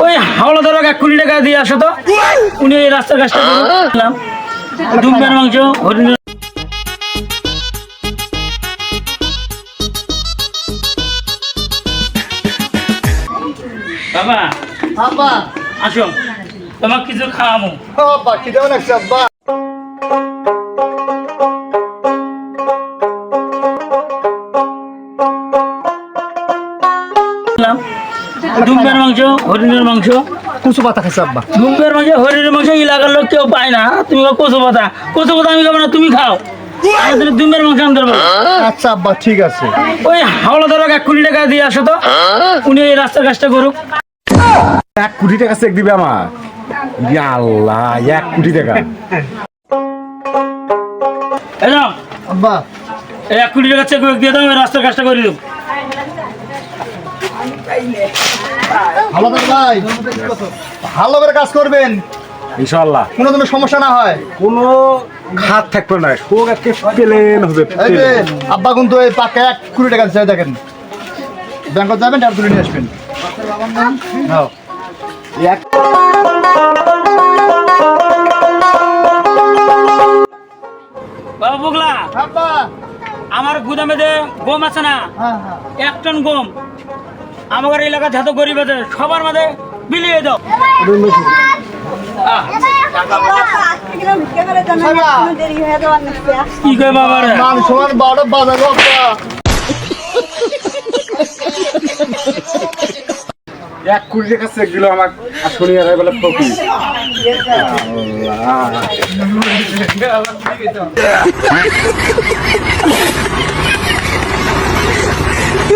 ওই হাওলাদার এক কোটি টাকা দিয়ে আসো তো। উনি ওই রাস্তার কাজটা করলাম দুম্বের মাংস হরিণের বাবা বাবা। আসো। তোমাকে কিছু খাওয়াবো। বাকি দেবো না খেলাম। দুম্বের মাংস হরিণের মাংস। কুচু পাতা খাইছে আব্বা? দুম্বের মাংস হরিণের মাংস এলাকার লোক কেউ পায় না। তুমি কচু পাতা। কচু পাতা আমি খাব না তুমি খাও। দুম্বের মাংস আনতে পারব আচ্ছা আব্বা ঠিক আছে। ওই হাওলাদার এক কোটি টাকা দিয়ে আসো তো। উনি এই রাস্তার কাজটা করুক। এক কোটি টাকা চেক দিবে আমার। আল্লাহ এক কোটি টাকা। এই আব্বা। এক কোটি টাকা চেক দিয়ে দাও এই রাস্তার কাজটা করে দেবো। ভাই ভালো করে কাজ করবেন। ইনশাল্লাহ কোনো কোনো সমস্যা না হয়। কোনো খাত থাকবে না শোক একে প্লেন হবে। আব্বা কিন্তু এই পাকা এক কুড়ি টাকা চাই দেখেন। ব্যাংকত যাবেন? টাকা তুলে নিয়ে আসবেন। এক বাবা বুগলা আব্বা। আমার গুদামে যে গম আছে না হ্যাঁ হ্যাঁ। এক টন গম। আমার এলাকা যত গরিব আছে সবার মাঝে বিলিয়ে দাও। কি কয় বাবা রে? মান সমান বারোটা বাজাবো আব্বা। এক কোটি টাকা চেক দিল আমার আর আর বলে ফকি আল্লাহ।